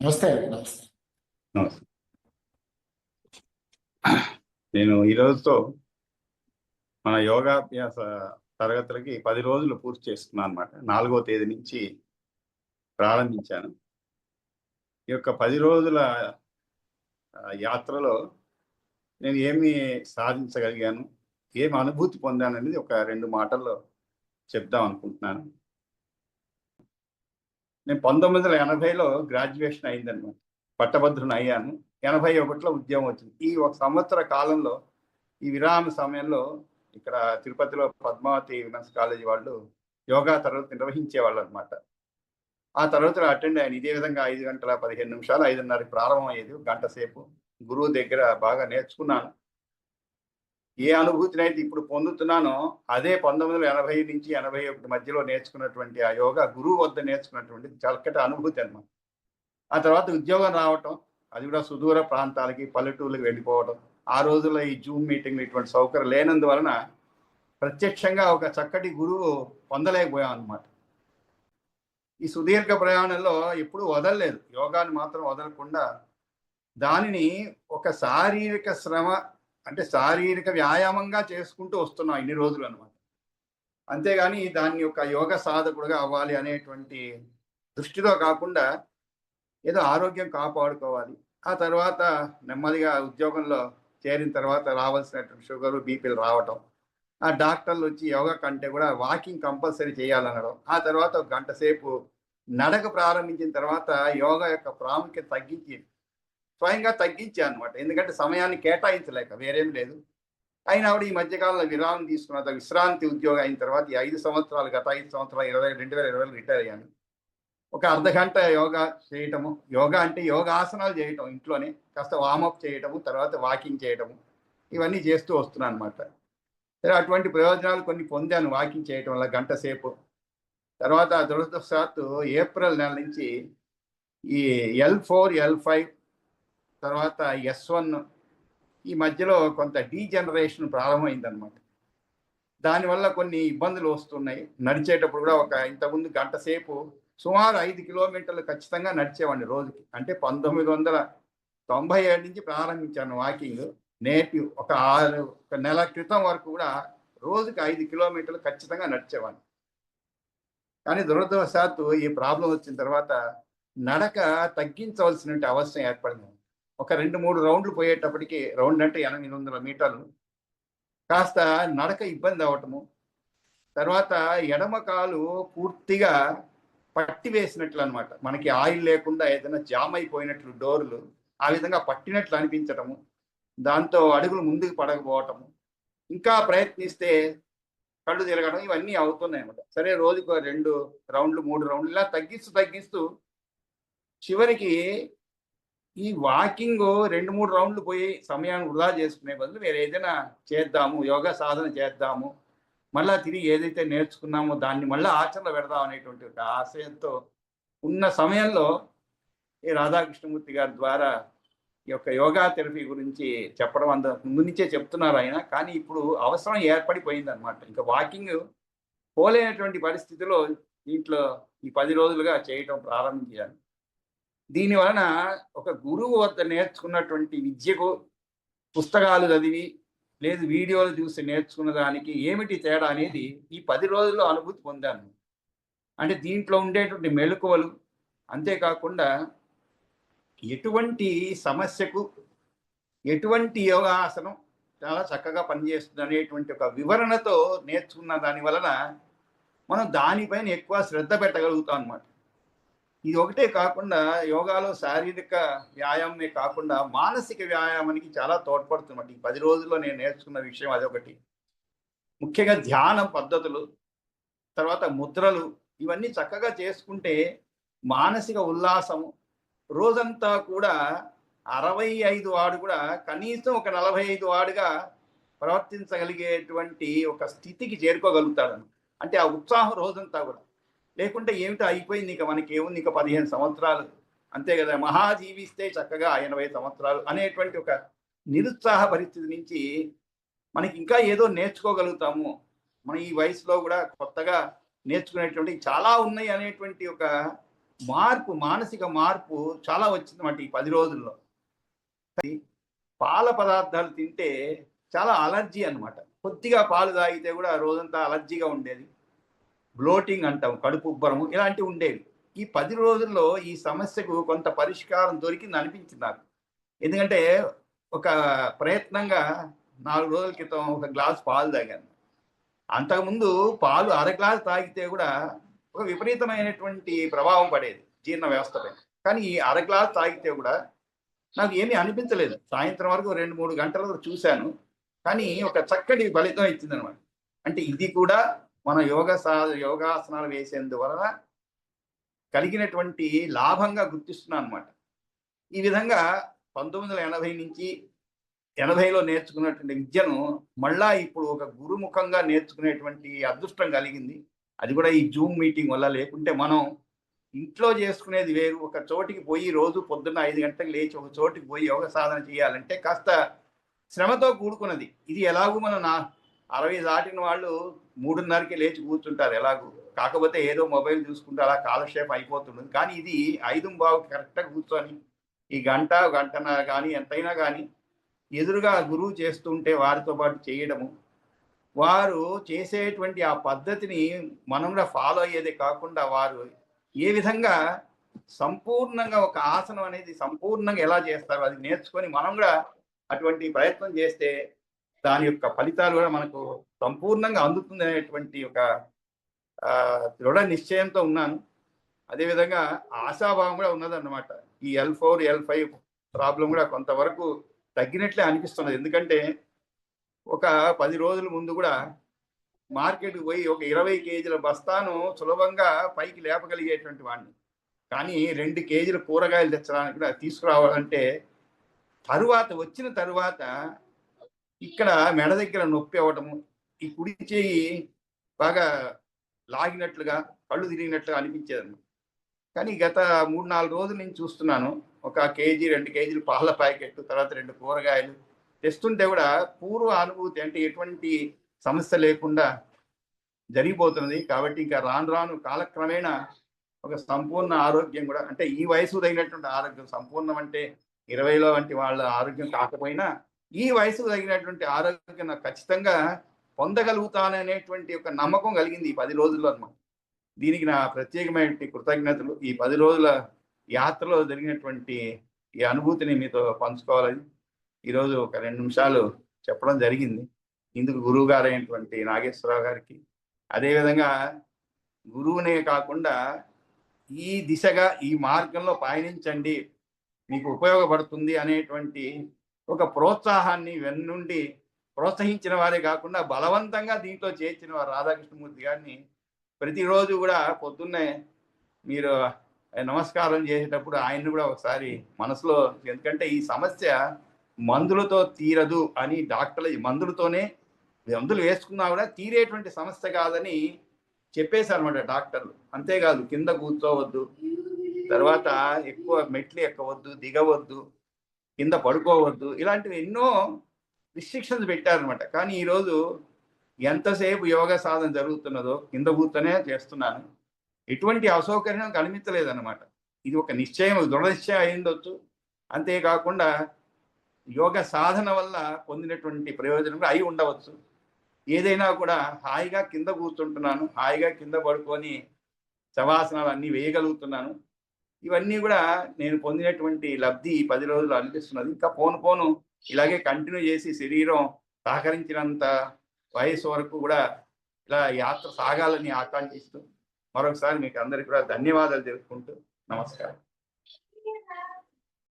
నమస్తే నమస్తే నమస్తే నేను ఈరోజుతో మన యోగాభ్యాస తరగతులకి పది రోజులు పూర్తి చేసుకున్నాను అనమాట నాలుగో తేదీ నుంచి ప్రారంభించాను ఈ యొక్క పది రోజుల యాత్రలో నేను ఏమి సాధించగలిగాను ఏమి అనుభూతి పొందాను అనేది ఒక రెండు మాటల్లో చెప్దాం అనుకుంటున్నాను నేను పంతొమ్మిది వందల ఎనభైలో గ్రాడ్యుయేషన్ అయిందనమాట పట్టభద్రుని అయ్యాను. ఎనభై ఒకటిలో ఉద్యోగం వచ్చింది. ఈ ఒక సంవత్సర కాలంలో ఈ విరామ సమయంలో ఇక్కడ తిరుపతిలో పద్మావతి విమెన్స్ కాలేజీ వాళ్ళు యోగా తరగతి నిర్వహించేవాళ్ళు అనమాట ఆ తరగతిలో అటెండ్ అయ్యాను ఇదే విధంగా ఐదు గంటల పదిహేను నిమిషాలు ఐదున్నరకి ప్రారంభం అయ్యేది గంట సేపు గురువు దగ్గర బాగా నేర్చుకున్నాను. ఏ అనుభూతిని అయితే ఇప్పుడు పొందుతున్నానో అదే పంతొమ్మిది వందల ఎనభై నుంచి ఎనభై ఒకటి మధ్యలో నేర్చుకున్నటువంటి ఆ యోగా గురువు వద్ద నేర్చుకున్నటువంటి చక్కటి అనుభూతి అనమాట ఆ తర్వాత ఉద్యోగం రావటం అది కూడా సుదూర ప్రాంతాలకి పల్లెటూళ్ళకి వెళ్ళిపోవడం ఆ రోజుల్లో ఈ జూమ్ మీటింగ్లు ఇటువంటి సౌకర్యం లేనందువలన ప్రత్యక్షంగా ఒక చక్కటి గురువు పొందలేకపోయాం అనమాట ఈ సుదీర్ఘ ప్రయాణంలో ఎప్పుడూ వదలలేదు. యోగాని మాత్రం వదలకుండా దానిని ఒక శారీరక శ్రమ అంటే శారీరక వ్యాయామంగా చేసుకుంటూ వస్తున్నాం ఇన్ని రోజులు అనమాట అంతేగాని దాన్ని ఒక యోగ సాధకుడుగా అవ్వాలి అనేటువంటి దృష్టితో కాకుండా ఏదో ఆరోగ్యం కాపాడుకోవాలి. ఆ తర్వాత నెమ్మదిగా ఉద్యోగంలో చేరిన తర్వాత రావాల్సినటువంటి షుగర్ బీపీలు రావటం ఆ డాక్టర్లు వచ్చి యోగా కంటే కూడా వాకింగ్ కంపల్సరీ చేయాలనడం ఆ తర్వాత ఒక గంట సేపు నడక ప్రారంభించిన తర్వాత యోగా యొక్క ప్రాముఖ్యత తగ్గించి స్వయంగా తగ్గించాను అనమాట ఎందుకంటే సమయాన్ని కేటాయించలేక వేరేం లేదు. అయినా కూడా ఈ మధ్యకాలంలో విరామం తీసుకున్న తర్వాత విశ్రాంతి ఉద్యోగం అయిన తర్వాత ఈ ఐదు సంవత్సరాలు గత ఐదు సంవత్సరాలు ఇరవై రెండు వేల ఇరవై రిటైర్ అయ్యాను. ఒక అర్ధ గంట యోగా చేయటము యోగా అంటే యోగాసనాలు చేయటం ఇంట్లోనే కాస్త వామప్ చేయటము తర్వాత వాకింగ్ చేయటము ఇవన్నీ చేస్తూ వస్తున్నాను అనమాట సరే అటువంటి ప్రయోజనాలు కొన్ని పొందాను వాకింగ్ చేయటం వల్ల గంట సేపు. తర్వాత దురదృష్టవశాత్తు ఏప్రిల్ నెల నుంచి ఈ ఎల్ ఫోర్ ఎల్ ఫైవ్ తర్వాత ఎస్ వన్ ఈ మధ్యలో కొంత డీజనరేషన్ ప్రారంభమైందనమాట దానివల్ల కొన్ని ఇబ్బందులు వస్తున్నాయి. నడిచేటప్పుడు కూడా ఒక ఇంతకుముందు గంట సేపు సుమారు ఐదు కిలోమీటర్లు ఖచ్చితంగా నడిచేవాడిని రోజుకి. అంటే పంతొమ్మిది వందల తొంభై ఏడు నుంచి ప్రారంభించాను వాకింగ్. నేటి ఒక ఆరు ఒక నెల క్రితం వరకు కూడా రోజుకి ఐదు కిలోమీటర్లు ఖచ్చితంగా నడిచేవాడిని. కానీ దురదృష్టవశాత్తు ఈ ప్రాబ్లం వచ్చిన తర్వాత నడక తగ్గించవలసిన అవసరం ఏర్పడింది. ఒక రెండు మూడు రౌండ్లు పోయేటప్పటికి రౌండ్ అంటే ఎనిమిది వందల మీటర్లు. కాస్త నడక ఇబ్బంది అవటము. తర్వాత ఎడమ కాలు పూర్తిగా పట్టి వేసినట్లు అనమాట మనకి ఆయిల్ లేకుండా ఏదైనా జామ్ అయిపోయినట్లు డోర్లు ఆ విధంగా పట్టినట్లు అనిపించటము. దాంతో అడుగులు ముందుకు పడకపోవటము. ఇంకా ప్రయత్నిస్తే కళ్ళు తిరగడం ఇవన్నీ అవుతున్నాయి అనమాట సరే రోజుకు రెండు రౌండ్లు మూడు రౌండ్లు ఇలా తగ్గిస్తూ తగ్గిస్తూ చివరికి ఈ వాకింగ్ రెండు మూడు రౌండ్లు పోయి సమయాన్ని వృధా చేసుకునే బదులు వేరే ఏదైనా చేద్దాము యోగా సాధన చేద్దాము మళ్ళా తిరిగి ఏదైతే నేర్చుకున్నామో దాన్ని మళ్ళీ ఆచరణ పెడదాం అనేటువంటి ఒక ఆశయంతో ఉన్న సమయంలో ఈ రాధాకృష్ణమూర్తి గారి ద్వారా ఈ యొక్క యోగా థెరపీ గురించి చెప్పడం అంత ముందు నుంచే చెప్తున్నారు ఆయన. కానీ ఇప్పుడు అవసరం ఏర్పడిపోయింది అనమాట ఇంకా వాకింగ్ పోలేనటువంటి పరిస్థితిలో దీంట్లో ఈ పది రోజులుగా చేయటం ప్రారంభించాను దీని వలన ఒక గురువు వద్ద నేర్చుకున్నటువంటి విద్యకు పుస్తకాలు చదివి లేదు వీడియోలు చూసి నేర్చుకున్న దానికి ఏమిటి తేడా అనేది ఈ పది రోజుల్లో అనుభూతి పొందాను. అంటే దీంట్లో ఉండేటువంటి మెలకువలు అంతేకాకుండా ఎటువంటి సమస్యకు ఎటువంటి యోగాసనం చాలా చక్కగా పనిచేస్తుంది అనేటువంటి ఒక వివరణతో నేర్చుకున్న దాని వలన మనం దానిపైన ఎక్కువ శ్రద్ధ పెట్టగలుగుతాం అనమాట ఇది ఒకటే కాకుండా యోగాలో శారీరక వ్యాయామమే కాకుండా మానసిక వ్యాయామానికి చాలా తోడ్పడుతుంది ఈ పది రోజుల్లో నేను నేర్చుకున్న విషయం అదొకటి. ముఖ్యంగా ధ్యానం పద్ధతులు తర్వాత ముద్రలు ఇవన్నీ చక్కగా చేసుకుంటే మానసిక ఉల్లాసము రోజంతా కూడా అరవై ఐదు వాడు కూడా కనీసం ఒక నలభై ఐదు వాడుగా ప్రవర్తించగలిగేటువంటి ఒక స్థితికి చేరుకోగలుగుతాడు అంటే ఆ ఉత్సాహం రోజంతా కూడా. లేకుంటే ఏమిటో అయిపోయింది ఇంకా మనకి ఏముంది ఇంకా పదిహేను సంవత్సరాలు. అంతే కదా మహా జీవిస్తే చక్కగా ఎనభై సంవత్సరాలు అనేటువంటి ఒక నిరుత్సాహ పరిస్థితి నుంచి మనకి ఇంకా ఏదో నేర్చుకోగలుగుతాము. మన ఈ వయసులో కూడా కొత్తగా నేర్చుకునేటువంటి చాలా ఉన్నాయి అనేటువంటి ఒక మార్పు మానసిక మార్పు చాలా వచ్చిందన్నమాట ఈ పది రోజుల్లో. పాల పదార్థాలు తింటే చాలా అలర్జీ అన్నమాట. కొద్దిగా పాలు తాగితే కూడా రోజంతా అలర్జీగా ఉండేది. బ్లోటింగ్ అంటాం కడుపు ఉబ్బరము ఇలాంటివి ఉండేవి. ఈ పది రోజుల్లో ఈ సమస్యకు కొంత పరిష్కారం దొరికింది అనిపించింది నాకు. ఎందుకంటే ఒక ప్రయత్నంగా నాలుగు రోజుల క్రితం ఒక గ్లాస్ పాలు తాగాను. అంతకుముందు పాలు అర గ్లాస్ తాగితే కూడా ఒక విపరీతమైనటువంటి ప్రభావం పడేది జీర్ణ వ్యవస్థపై కానీ ఈ అర గ్లాస్ తాగితే కూడా నాకు ఏమీ అనిపించలేదు. సాయంత్రం వరకు రెండు మూడు గంటల వరకు చూశాను. కానీ ఒక చక్కటి ఫలితం ఇచ్చిందనమాట. అంటే ఇది కూడా మన యోగ సా యోగాసనాలు వేసేందువలన కలిగినటువంటి లాభంగా గుర్తిస్తున్నాను అనమాట ఈ విధంగా పంతొమ్మిది వందల ఎనభై నుంచి ఎనభైలో నేర్చుకున్నటువంటి విద్యను మళ్ళా ఇప్పుడు ఒక గురుముఖంగా నేర్చుకునేటువంటి అదృష్టం కలిగింది. అది కూడా ఈ జూమ్ మీటింగ్ వల్ల లేకుంటే మనం ఇంట్లో చేసుకునేది వేరు. ఒక చోటికి పోయి రోజు పొద్దున్న ఐదు గంటలకు లేచి ఒక చోటికి పోయి యోగ సాధన చేయాలంటే కాస్త శ్రమతో కూడుకున్నది. ఇది ఎలాగూ మనం నా అరవై దాటిన వాళ్ళు మూడున్నరకి లేచి కూర్చుంటారు ఎలాగూ. కాకపోతే ఏదో మొబైల్ చూసుకుంటే అలా కాలక్షేపం అయిపోతుంది కానీ ఇది ఐదు బావు కరెక్ట్గా కూర్చొని ఈ గంట గంటన కానీ ఎంతైనా కానీ ఎదురుగా గురువు చేస్తుంటే వారితో పాటు చేయడము. వారు చేసేటువంటి ఆ పద్ధతిని మనం కూడా ఫాలో అయ్యేది కాకుండా వారు ఏ విధంగా సంపూర్ణంగా ఒక ఆసనం అనేది సంపూర్ణంగా ఎలా చేస్తారు అది నేర్చుకొని మనం కూడా అటువంటి ప్రయత్నం చేస్తే దాని యొక్క ఫలితాలు కూడా మనకు సంపూర్ణంగా అందుతుంది అనేటువంటి ఒక దృఢ నిశ్చయంతో ఉన్నాను. అదేవిధంగా ఆశాభావం కూడా ఉన్నదన్నమాట. ఈ L four L five problem కూడా కొంతవరకు తగ్గినట్లే అనిపిస్తున్నది. ఎందుకంటే ఒక పది రోజుల ముందు కూడా మార్కెట్కి పోయి ఒక ఇరవై కేజీల బస్తాను సులభంగా పైకి లేపగలిగేటువంటి వాడిని. కానీ రెండు కేజీల కూరగాయలు తెచ్చడానికి కూడా తీసుకురావాలంటే తరువాత వచ్చిన తరువాత ఇక్కడ మెడ దగ్గర నొప్పి అవ్వటము ఈ కుడి చేయి బాగా లాగినట్లుగా కళ్ళు తిరిగినట్లుగా అనిపించేది కానీ గత మూడు నాలుగు రోజుల నుంచి చూస్తున్నాను ఒక కేజీ రెండు కేజీలు పాల ప్యాకెట్ తర్వాత రెండు కూరగాయలు తెస్తుంటే కూడా పూర్వ అనుభూతి అంటే ఎటువంటి సమస్య లేకుండా జరిగిపోతున్నది. కాబట్టి ఇంకా రాను రాను కాలక్రమేణా ఒక సంపూర్ణ ఆరోగ్యం కూడా అంటే ఈ వయసు తగినటువంటి ఆరోగ్యం సంపూర్ణం అంటే ఇరవైలో వంటి వాళ్ళ ఆరోగ్యం కాకపోయినా ఈ వయసు తగినటువంటి ఆరోగ్యం నాకు ఖచ్చితంగా పొందగలుగుతాననేటువంటి ఒక నమ్మకం కలిగింది ఈ పది రోజుల్లో అన్నమాట. దీనికి నా ప్రత్యేకమైన కృతజ్ఞతలు. ఈ పది రోజుల యాత్రలో జరిగినటువంటి ఈ అనుభూతిని మీతో పంచుకోవాలని ఈరోజు ఒక రెండు నిమిషాలు చెప్పడం జరిగింది. ఇందుకు గురువు గారైనటువంటి నాగేశ్వరరావు గారికి. అదేవిధంగా గురువునే కాకుండా ఈ దిశగా ఈ మార్గంలో పయనించండి. మీకు ఉపయోగపడుతుంది అనేటువంటి ఒక ప్రోత్సాహాన్ని వెన్నుండి ప్రోత్సహించిన వారే కాకుండా బలవంతంగా దీంట్లో చేర్చిన వారు రాధాకృష్ణమూర్తి గారిని ప్రతిరోజు కూడా పొద్దున్నే మీరు నమస్కారం చేసేటప్పుడు ఆయన్ని కూడా ఒకసారి మనసులో ఎందుకంటే ఈ సమస్య మందులతో తీరదు అని డాక్టర్లు మందులతోనే మందులు వేసుకున్నా కూడా తీరేటువంటి సమస్య కాదని చెప్పేశారన్నమాట డాక్టర్లు. అంతేకాదు కింద కూర్చోవద్దు తర్వాత ఎక్కువ మెట్లు ఎక్కవద్దు దిగవద్దు కింద పడుకోవద్దు. ఇలాంటివి ఎన్నో రిస్ట్రిక్షన్స్ పెట్టారనమాట కానీ ఈరోజు ఎంతసేపు యోగ సాధన జరుగుతున్నదో కింద కూర్చొనే చేస్తున్నాను. ఎటువంటి అసౌకర్యం కనిపించలేదన్నమాట. ఇది ఒక నిశ్చయం దృఢనిశ్చయం అయిండొచ్చు అంతేకాకుండా యోగ సాధన వల్ల పొందినటువంటి ప్రయోజనం కూడా అయి ఉండవచ్చు. ఏదైనా కూడా హాయిగా కింద కూర్చుంటున్నాను. హాయిగా కింద పడుకొని శవాసనాలు అన్నీ వేయగలుగుతున్నాను. ఇవన్నీ కూడా నేను పొందినటువంటి లబ్ధి పది రోజులు అనిపిస్తున్నది ఇంకా పోను పోను ఇలాగే కంటిన్యూ చేసి శరీరం సహకరించినంత వయసు వరకు కూడా ఇలా యాత్ర సాగాలని ఆకాంక్షిస్తూ మరొకసారి మీకు అందరికి కూడా ధన్యవాదాలు తెలుపుకుంటూ నమస్కారం.